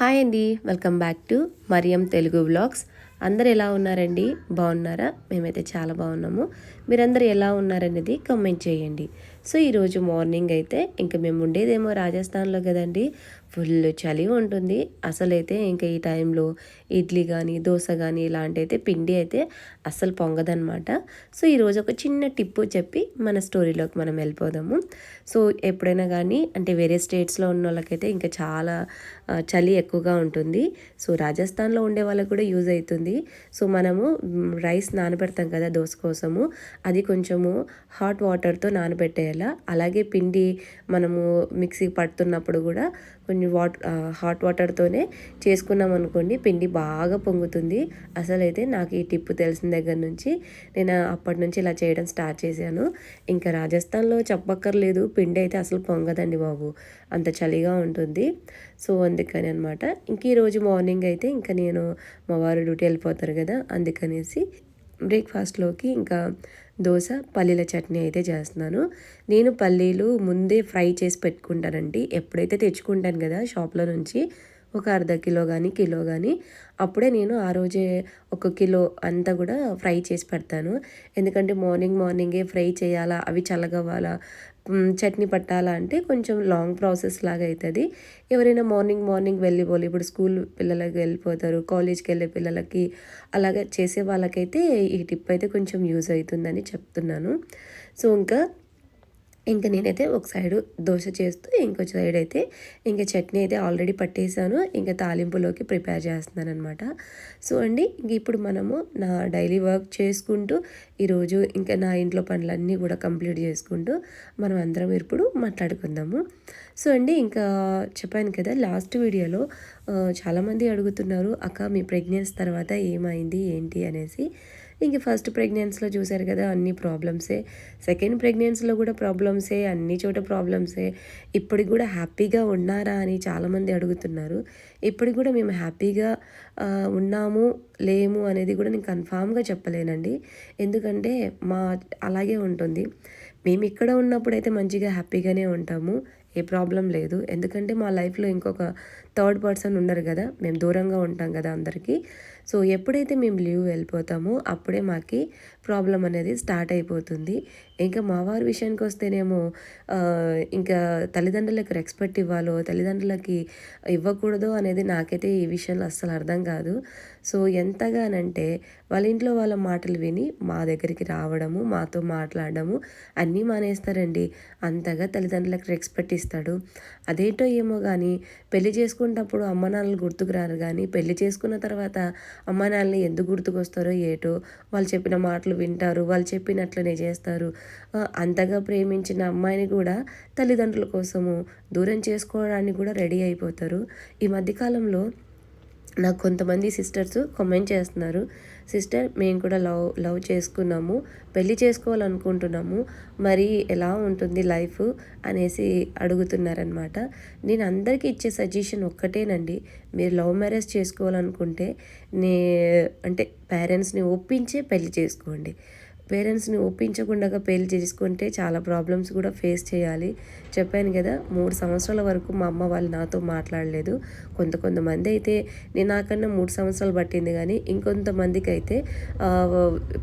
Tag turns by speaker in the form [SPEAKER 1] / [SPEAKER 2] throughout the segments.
[SPEAKER 1] Hi అండి welcome back to Mariyam Telugu vlogs. అందరు ఎలా ఉన్నారండి? బాగున్నారా? మేమైతే చాలా బాగున్నాము. మీరందరూ ఎలా ఉన్నారనేది కమెంట్ చేయండి. సో ఈరోజు మార్నింగ్ అయితే ఇంకా మేము ఉండేదేమో రాజస్థాన్లో కదండి. ఫుల్ చలి ఉంటుంది. అసలైతే ఇంకా ఈ టైంలో ఇడ్లీ కానీ దోశ కానీ ఇలాంటి అయితే పిండి అయితే అస్సలు పొంగదనమాట సో ఈరోజు ఒక చిన్న టిప్పు చెప్పి మన స్టోరీలోకి మనం వెళ్ళిపోదాము. సో ఎప్పుడైనా కానీ అంటే వేరే స్టేట్స్లో ఉన్న వాళ్ళకైతే ఇంకా చాలా చలి ఎక్కువగా ఉంటుంది. సో రాజస్థాన్లో ఉండే వాళ్ళకి కూడా యూజ్ అవుతుంది సో మనము రైస్ నానబెడతాం కదా దోశ కోసము అది కొంచెము హాట్ వాటర్తో నానబెట్టేయాల? అలాగే పిండి మనము మిక్సీ పడుతున్నప్పుడు కూడా కొంచెం వాట్ హాట్ వాటర్తోనే చేసుకున్నాం అనుకోండి పిండి బాగా పొంగుతుంది. అసలైతే నాకు ఈ టిప్ తెలిసిన దగ్గర నుంచి నేను అప్పటి నుంచి ఇలా చేయడం స్టార్ట్ చేశాను. ఇంకా రాజస్థాన్లో చెప్పక్కర్లేదు పిండి అయితే అసలు పొంగదండి బాబు. అంత చలిగా ఉంటుంది. సో అందుకని అనమాట ఇంక ఈరోజు మార్నింగ్ అయితే ఇంకా నేను మా వారు డ్యూటీ వెళ్ళిపోతారు కదా అందుకనేసి బ్రేక్ఫాస్ట్లోకి ఇంకా దోశ పల్లీల చట్నీ అయితే చేస్తున్నాను. నేను పల్లీలు ముందే ఫ్రై చేసి పెట్టుకుంటానండి. ఎప్పుడైతే తెచ్చుకుంటాను కదా షాప్లో నుంచి ఒక అర్ధ కిలో కానీ కిలో కానీ అప్పుడే నేను ఆ రోజే ఒక కిలో అంతా కూడా ఫ్రై చేసి పెడతాను. ఎందుకంటే మార్నింగ్ మార్నింగే ఫ్రై చేయాలా అవి చల్లగవ్వాలా చట్నీ పట్టాలా అంటే కొంచెం లాంగ్ ప్రాసెస్ లాగా అవుతుంది ఎవరైనా మార్నింగ్ మార్నింగ్ వెళ్ళిపోవాలి ఇప్పుడు స్కూల్ పిల్లలకి వెళ్ళిపోతారు కాలేజ్కి వెళ్ళే పిల్లలకి అలాగే చేసే వాళ్ళకైతే ఈ టిప్ అయితే కొంచెం యూజ్ అవుతుందని చెప్తున్నాను. సో ఇంకా ఇంకా నేనైతే ఒక సైడు దోశ చేస్తూ ఇంకో సైడ్ అయితే ఇంకా చట్నీ అయితే ఆల్రెడీ పట్టేసాను ఇంకా తాలింపులోకి ప్రిపేర్ చేస్తున్నాను అనమాట సో అండి ఇంక ఇప్పుడు మనము నా డైలీ వర్క్ చేసుకుంటూ ఈరోజు ఇంకా నా ఇంట్లో పనులన్నీ కూడా కంప్లీట్ చేసుకుంటూ మనం అందరం ఇప్పుడు మాట్లాడుకుందాము. సో అండి ఇంకా చెప్పాను కదా లాస్ట్ వీడియోలో చాలామంది అడుగుతున్నారు అక్క మీ ప్రెగ్నెన్సీ తర్వాత ఏమైంది ఏంటి? అనేసి. ఇంక ఫస్ట్ ప్రెగ్నెన్సీలో చూశారు కదా అన్ని ప్రాబ్లమ్సే. సెకండ్ ప్రెగ్నెన్సీలో కూడా ప్రాబ్లమ్సే అన్ని చోట ప్రాబ్లమ్సే. ఇప్పటికి కూడా హ్యాపీగా ఉన్నారా అని చాలామంది అడుగుతున్నారు. ఇప్పటికి కూడా మేము హ్యాపీగా ఉన్నాము లేము అనేది కూడా నేను కన్ఫామ్గా చెప్పలేనండి. ఎందుకంటే మా అలాగే ఉంటుంది. మేము ఇక్కడ ఉన్నప్పుడు అయితే మంచిగా హ్యాపీగానే ఉంటాము. ఏ ప్రాబ్లం లేదు. ఎందుకంటే మా లైఫ్లో ఇంకొక థర్డ్ పర్సన్ ఉండరు కదా. మేము దూరంగా ఉంటాం కదా అందరికీ. సో ఎప్పుడైతే మేము లీవ్ వెళ్ళిపోతామో అప్పుడే మాకు ప్రాబ్లం అనేది స్టార్ట్ అయిపోతుంది. ఇంకా మా వారి విషయానికి వస్తేనేమో ఇంకా తల్లిదండ్రులకు రెస్పెక్ట్ ఇవ్వాలో తల్లిదండ్రులకి ఇవ్వకూడదో అనేది నాకైతే ఈ విషయంలో అస్సలు అర్థం కాదు. సో ఎంతగానంటే వాళ్ళ ఇంట్లో వాళ్ళ మాటలు విని మా దగ్గరికి రావడము మాతో మాట్లాడడము అన్నీ మానేస్తారండి. అంతగా తల్లిదండ్రులకు రెస్పెక్ట్ ఇస్తాడు. అదేంటో ఏమో కానీ పెళ్ళి చేసుకున్నప్పుడు అమ్మ నాన్నలు గుర్తుకు రారు కానీ పెళ్ళి చేసుకున్న తర్వాత అమ్మ నాన్నని ఎందుకు గుర్తుకొస్తారో ఏటో వాళ్ళు చెప్పిన మాటలు వింటారు వాళ్ళు చెప్పినట్లనే చేస్తారు. అంతగా ప్రేమించిన అమ్మాయిని కూడా తల్లిదండ్రుల కోసము దూరం చేసుకోవడానికి కూడా రెడీ అయిపోతారు. ఈ మధ్యకాలంలో నాకు కొంతమంది సిస్టర్స్ కామెంట్ చేస్తున్నారు. సిస్టర్ మేము కూడా లవ్ లవ్ చేసుకున్నాము. పెళ్ళి చేసుకోవాలనుకుంటున్నాము. మరి ఎలా ఉంటుంది లైఫ్? అనేసి అడుగుతున్నారనమాట నేను అందరికీ ఇచ్చే సజెషన్ ఒక్కటేనండి. మీరు లవ్ మ్యారేజ్ చేసుకోవాలనుకుంటే నే అంటే పేరెంట్స్ని ఒప్పించే పెళ్ళి చేసుకోండి. పేరెంట్స్ని ఒప్పించకుండా పెళ్ళి చేసుకుంటే చాలా ప్రాబ్లమ్స్ కూడా ఫేస్ చేయాలి. చెప్పాను కదా మూడు సంవత్సరాల వరకు మా అమ్మ వాళ్ళు నాతో మాట్లాడలేదు. కొంత కొంతమంది అయితే నేను నాకన్నా మూడు సంవత్సరాలు పట్టింది కానీ ఇంకొంతమందికి అయితే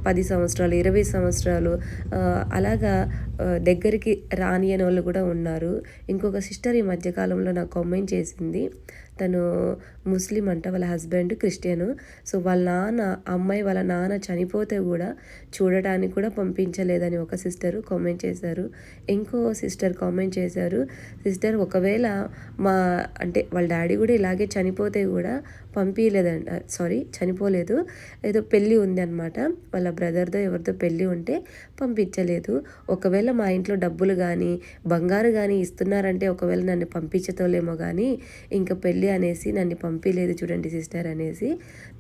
[SPEAKER 1] పది సంవత్సరాలు ఇరవై సంవత్సరాలు అలాగా దగ్గరికి రానియని వాళ్ళు కూడా ఉన్నారు. ఇంకొక సిస్టర్ ఈ మధ్యకాలంలో నాకు కామెంట్ చేసింది. తను ముస్లిం అంట వాళ్ళ హస్బెండ్ క్రిస్టియన్. సో వాళ్ళ నాన్న అమ్మాయి వాళ్ళ నాన్న చనిపోతే కూడా చూడటానికి కూడా పంపించలేదని ఒక సిస్టర్ కామెంట్ చేశారు. ఇంకో సిస్టర్ కామెంట్ చేశారు. సిస్టర్ ఒకవేళ మా అంటే వాళ్ళ డాడీ కూడా ఇలాగే చనిపోతే కూడా పంపించలేదంట సారీ చనిపోలేదు. ఏదో పెళ్ళి ఉంది అనమాట వాళ్ళ బ్రదర్తో ఎవరితో పెళ్ళి ఉంటే పంపించలేదు. ఒకవేళ మా ఇంట్లో డబ్బులు కానీ బంగారు కానీ ఇస్తున్నారంటే ఒకవేళ నన్ను పంపించతోలేమో కానీ ఇంకా పెళ్ళి అనేసి నన్ను పంపి పంపించలేదు చూడండి సిస్టర్ అనేసి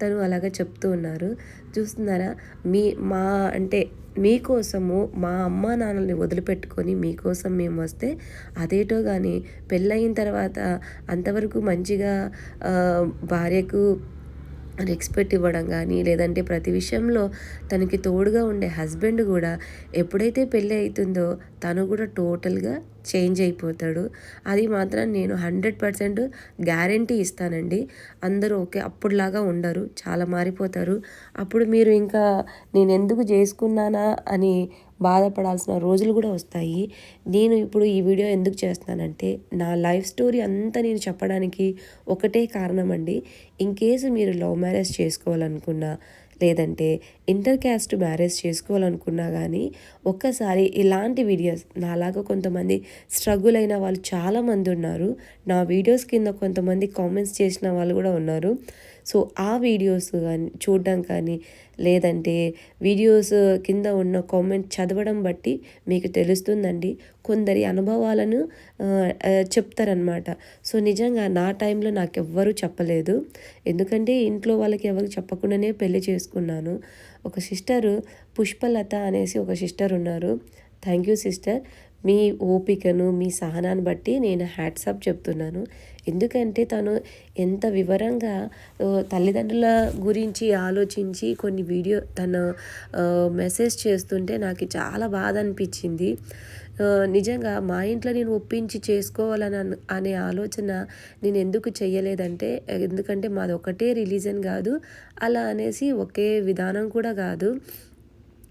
[SPEAKER 1] తను అలాగా చెప్తూ ఉన్నారు. చూస్తున్నారా? మీ మా అంటే మీకోసము మా అమ్మ నాన్నల్ని వదిలిపెట్టుకొని మీకోసం మేము వస్తే అదేటో కానీ పెళ్ళయిన తర్వాత అంతవరకు మంచిగా భార్యకు రెస్పెక్ట్ ఇవ్వడం కానీ లేదంటే ప్రతి విషయంలో తనకి తోడుగా ఉండే హస్బెండ్ కూడా ఎప్పుడైతే పెళ్ళి అవుతుందో తను కూడా టోటల్గా చేంజ్ అయిపోతాడు. అది మాత్రం నేను హండ్రెడ్ పర్సెంట్ గ్యారంటీ ఇస్తానండి. అందరూ ఓకే అప్పుడులాగా ఉండరు చాలా మారిపోతారు. అప్పుడు మీరు ఇంకా నేను ఎందుకు చేసుకున్నానా అని బాధపడాల్సిన రోజులు కూడా వస్తాయి. నేను ఇప్పుడు ఈ వీడియో ఎందుకు చేస్తున్నానంటే నా లైఫ్ స్టోరీ అంతా నేను చెప్పడానికి ఒకటే కారణం అండి ఇన్ కేసు మీరు లవ్ మ్యారేజ్ చేసుకోవాలనుకున్నా లేదంటే ఇంటర్ క్యాస్ట్ మ్యారేజ్ చేసుకోవాలనుకున్నా కానీ ఒక్కసారి ఇలాంటి వీడియోస్ నాలాగా కొంతమంది స్ట్రగుల్ అయిన వాళ్ళు చాలామంది ఉన్నారు. నా వీడియోస్ కింద కొంతమంది కామెంట్స్ చేసిన వాళ్ళు కూడా ఉన్నారు. సో ఆ వీడియోస్ కానీ చూడడం కానీ లేదంటే వీడియోస్ కింద ఉన్న కామెంట్ చదవడం బట్టి మీకు తెలుస్తుందండి. కొందరి అనుభవాలను చెప్తారనమాట సో నిజంగా నా టైంలో నాకు ఎవ్వరూ చెప్పలేదు. ఎందుకంటే ఇంట్లో వాళ్ళకి ఎవరికి చెప్పకుండానే పెళ్ళి చేసుకున్నాను. ఒక సిస్టరు పుష్పలత అనేసి ఒక సిస్టర్ ఉన్నారు థ్యాంక్ యూ సిస్టర్ మీ ఓపికను మీ సహనాన్ని బట్టి నేను హ్యాట్సాప్ చెప్తున్నాను. ఎందుకంటే తను ఎంత వివరంగా తల్లిదండ్రుల గురించి ఆలోచించి కొన్ని వీడియో తను మెసేజ్ చేస్తుంటే నాకు చాలా బాధ అనిపించింది. నిజంగా మా ఇంట్లో నేను ఒప్పించి చేసుకోవాలని అనే ఆలోచన నేను ఎందుకు చేయలేదంటే ఎందుకంటే మాది ఒకటే రిలీజన్ కాదు. అలా అనేసి ఒకే విధానం కూడా కాదు.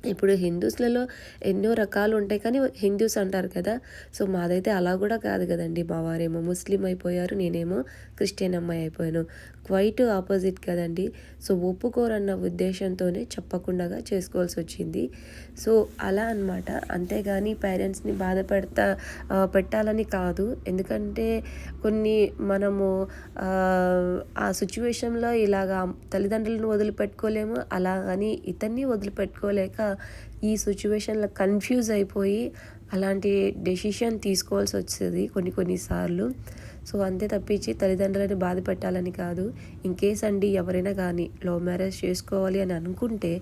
[SPEAKER 1] ఇప్పుడు హిందూస్లలో ఎన్నో రకాలు ఉంటాయి కానీ హిందూస్ అంటారు కదా. సో మాదైతే అలా కూడా కాదు కదండి. మా వారేమో ముస్లిం అయిపోయారు నేనేమో క్రిస్టియన్ అమ్మాయి అయిపోయాను. క్వైట్ ఆపోజిట్ కదండి. సో ఒప్పుకోరన్న ఉద్దేశంతోనే చెప్పకుండా చేసుకోవాల్సి వచ్చింది. సో అలా అనమాట అంతేగాని పేరెంట్స్ని బాధ పెడతా పెట్టాలని కాదు. ఎందుకంటే కొన్ని మనము ఆ సిచ్యువేషన్లో ఇలాగా తల్లిదండ్రులను వదిలిపెట్టుకోలేము. అలా అని ఇతన్ని వదిలిపెట్టుకోలేక ఈ సిచ్యువేషన్లో కన్ఫ్యూజ్ అయిపోయి అలాంటి డెసిషన్ తీసుకోవాల్సి వచ్చేది కొన్ని కొన్నిసార్లు సో అంతే తప్పించి తల్లిదండ్రులని బాధ పెట్టాలని కాదు. ఇన్ కేస్ అండి ఎవరైనా కానీ లవ్ మ్యారేజ్ చేసుకోవాలి అని అనుకుంటే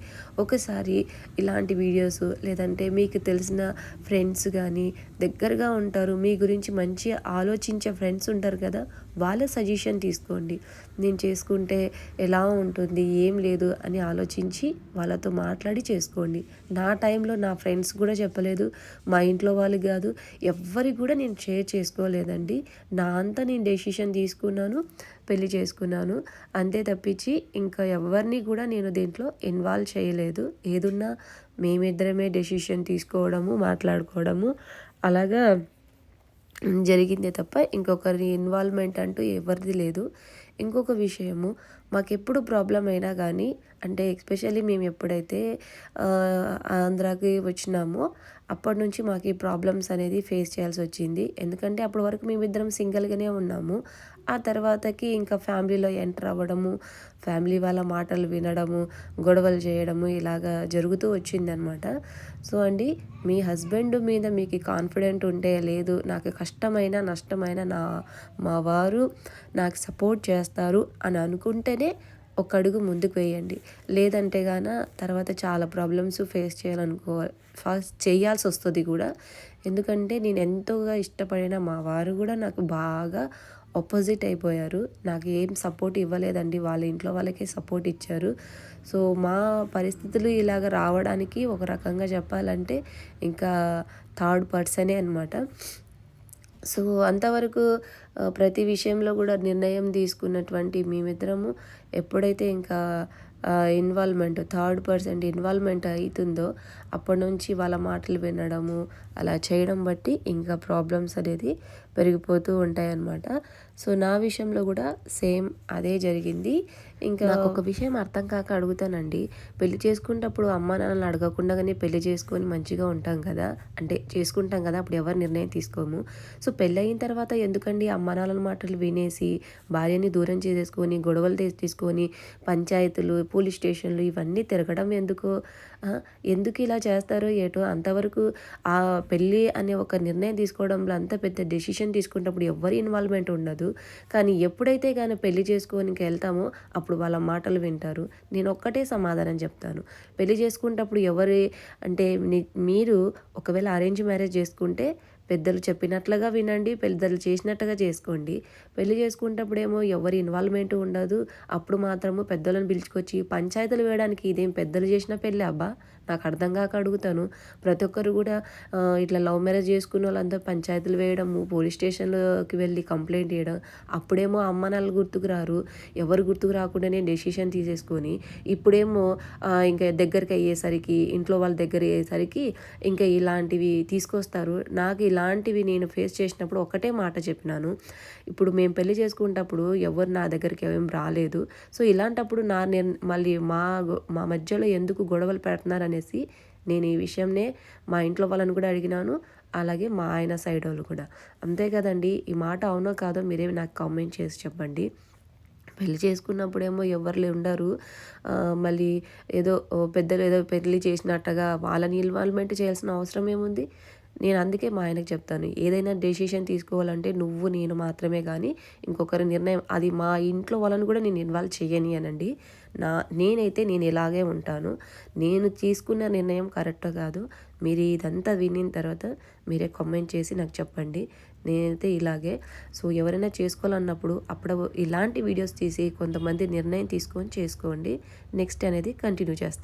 [SPEAKER 1] ఒకసారి ఇలాంటి వీడియోస్ లేదంటే మీకు తెలిసిన ఫ్రెండ్స్ కానీ దగ్గరగా ఉంటారు. మీ గురించి మంచి ఆలోచించే ఫ్రెండ్స్ ఉంటారు కదా వాళ్ళ సజెషన్ తీసుకోండి. నేను చేసుకుంటే ఎలా ఉంటుంది ఏం లేదు అని ఆలోచించి వాళ్ళతో మాట్లాడి చేసుకోండి. నా టైంలో నా ఫ్రెండ్స్ కూడా చెప్పలేదు మా ఇంట్లో వాళ్ళు కాదు ఎవ్వరికి కూడా నేను షేర్ చేసుకోలేదండి. నా అంత నేను డెసిషన్ తీసుకున్నాను పెళ్ళి చేసుకున్నాను. అంతే తప్పించి ఇంకా ఎవరిని కూడా నేను దీంట్లో ఇన్వాల్వ్ చేయలేదు. ఏదున్నా మేమిద్దరమే డెసిషన్ తీసుకోవడము మాట్లాడుకోవడము అలాగా జరిగిందే తప్ప ఇంకొకరి ఇన్వాల్వ్మెంట్ అంటూ ఎవరిది లేదు. ఇంకొక విషయము మాకు ఎప్పుడు ప్రాబ్లం అయినా కానీ అంటే ఎస్పెషల్లీ మేము ఎప్పుడైతే ఆంధ్రాకి వచ్చినామో అప్పటి నుంచి మాకు ఈ ప్రాబ్లమ్స్ అనేది ఫేస్ చేయాల్సి వచ్చింది. ఎందుకంటే అప్పటి వరకు మేమిద్దరం సింగిల్గానే ఉన్నాము. ఆ తర్వాతకి ఇంకా ఫ్యామిలీలో ఎంటర్ అవ్వడము ఫ్యామిలీ వాళ్ళ మాటలు వినడము గొడవలు చేయడము ఇలాగా జరుగుతూ వచ్చిందనమాట సో అండి మీ హస్బెండ్ మీద మీకు కాన్ఫిడెంట్ ఉంటే లేదు నాకు కష్టమైన నష్టమైన నా మా వారు నాకు సపోర్ట్ చేస్తారు అని అనుకుంటేనే ఒక అడుగు ముందుకు వేయండి. లేదంటే గాన తర్వాత చాలా ప్రాబ్లమ్స్ ఫేస్ చేయాలనుకో ఫస్ట్ చేయాల్సి వస్తుంది కూడా. ఎందుకంటే నేను ఎంతోగా ఇష్టపడిన మా వారు కూడా నాకు బాగా ఆపోజిట్ అయిపోయారు. నాకు ఏం సపోర్ట్ ఇవ్వలేదండి. వాళ్ళ ఇంట్లో వాళ్ళకే సపోర్ట్ ఇచ్చారు. సో మా పరిస్థితులు ఇలాగ రావడానికి ఒక రకంగా చెప్పాలంటే ఇంకా థర్డ్ పర్సనే అనమాట సో అంతవరకు ప్రతి విషయంలో కూడా నిర్ణయం తీసుకున్నటువంటి మేమిద్దరము ఎప్పుడైతే ఇంకా ఇన్వాల్వ్మెంట్ థర్డ్ పర్సెంట్ ఇన్వాల్వ్మెంట్ అవుతుందో అప్పటి నుంచి వాళ్ళ మాటలు వినడము అలా చేయడం బట్టి ఇంకా ప్రాబ్లమ్స్ అనేది పెరిగిపోతూ ఉంటాయన్నమాట. సో నా విషయంలో కూడా సేమ్ అదే జరిగింది. ఇంకా ఒక విషయం అర్థం కాక అడుగుతానండి. పెళ్ళి చేసుకునేటప్పుడు అమ్మ నాన్నలు అడగకుండానే పెళ్ళి చేసుకొని మంచిగా ఉంటాం కదా? అంటే చేసుకుంటాం కదా? అప్పుడు ఎవరు నిర్ణయం తీసుకోము. సో పెళ్ళి అయిన తర్వాత ఎందుకండి అమ్మ నాన్నల మాటలు వినేసి భార్యని దూరం చేసేసుకొని గొడవలు తీసుకొని పంచాయతీలు పోలీస్ స్టేషన్లు ఇవన్నీ తిరగడం ఎందుకు? ఎందుకు ఇలా చేస్తారో ఏటో అంతవరకు ఆ పెళ్ళి అనే ఒక నిర్ణయం తీసుకోవడంలో అంత పెద్ద డెసిషన్ తీసుకున్నప్పుడు ఎవరి ఇన్వాల్వ్మెంట్ ఉండదు. కానీ ఎప్పుడైతే కానీ పెళ్ళి చేసుకోనికి వెళ్తామో అప్పుడు వాళ్ళ మాటలు వింటారు. నేను ఒక్కటే సమాధానం చెప్తాను. పెళ్ళి చేసుకునేటప్పుడు ఎవరి అంటే మీరు ఒకవేళ అరేంజ్ మ్యారేజ్ చేసుకుంటే పెద్దలు చెప్పినట్లుగా వినండి పెద్దలు చేసినట్టుగా చేసుకోండి. పెళ్ళి చేసుకునేటప్పుడేమో ఎవరి ఇన్వాల్వ్మెంట్ ఉండదు. అప్పుడు మాత్రము పెద్దలను పిలుచుకొచ్చి పంచాయతీలు వేయడానికి ఇదేం పెద్దలు చేసిన పెళ్ళి అబ్బా? నాకు అర్థం కాక అడుగుతాను. ప్రతి ఒక్కరు కూడా ఇట్లా లవ్ మ్యారేజ్ చేసుకున్న వాళ్ళంతా పంచాయతీలు వేయడము పోలీస్ స్టేషన్లోకి వెళ్ళి కంప్లైంట్ చేయడం అప్పుడేమో అమ్మ నాన్నలు గుర్తుకు రారు. ఎవరు గుర్తుకు రాకుండానే డెసిషన్ తీసేసుకొని ఇప్పుడేమో ఇంకా దగ్గరికి అయ్యేసరికి ఇంట్లో వాళ్ళ దగ్గర అయ్యేసరికి ఇంకా ఇలాంటివి తీసుకొస్తారు. నాకు ఇలాంటివి నేను ఫేస్ చేసినప్పుడు ఒకటే మాట చెప్పినాను. ఇప్పుడు మేము పెళ్ళి చేసుకునేటప్పుడు ఎవరు నా దగ్గరికి ఏం రాలేదు. సో ఇలాంటప్పుడు నా నేను మళ్ళీ మా మా మధ్యలో ఎందుకు గొడవలు పెడుతున్నారు అనేసి నేను ఈ విషయంనే మా ఇంట్లో వాళ్ళని కూడా అడిగినాను. అలాగే మా ఆయన సైడ్ వాళ్ళు కూడా. అంతే కదండి ఈ మాట అవునో కాదో మీరే నాకు కామెంట్ చేసి చెప్పండి. పెళ్ళి చేసుకున్నప్పుడేమో ఎవరు ఉండరు. మళ్ళీ ఏదో పెద్దలు ఏదో పెళ్ళి చేసినట్టుగా వాళ్ళని ఇన్వాల్వ్మెంట్ చేయాల్సిన అవసరం ఏముంది? నేను అందుకే మా ఆయనకు చెప్తాను ఏదైనా డెసిషన్ తీసుకోవాలంటే నువ్వు నేను మాత్రమే కానీ ఇంకొకరి నిర్ణయం అది మా ఇంట్లో వాళ్ళని కూడా నేను ఇన్వాల్వ్ చేయని అనండి. నా నేనైతే నేను ఇలాగే ఉంటాను. నేను తీసుకున్న నిర్ణయం కరెక్ట్ కాదు. మీరు ఇదంతా వినిన తర్వాత మీరే కామెంట్ చేసి నాకు చెప్పండి. నేనైతే ఇలాగే. సో ఎవరైనా చేసుకోవాలన్నప్పుడు అప్పుడు ఇలాంటి వీడియోస్ తీసి కొంతమంది నిర్ణయం తీసుకొని చేసుకోండి. నెక్స్ట్ అనేది కంటిన్యూ చేస్తాను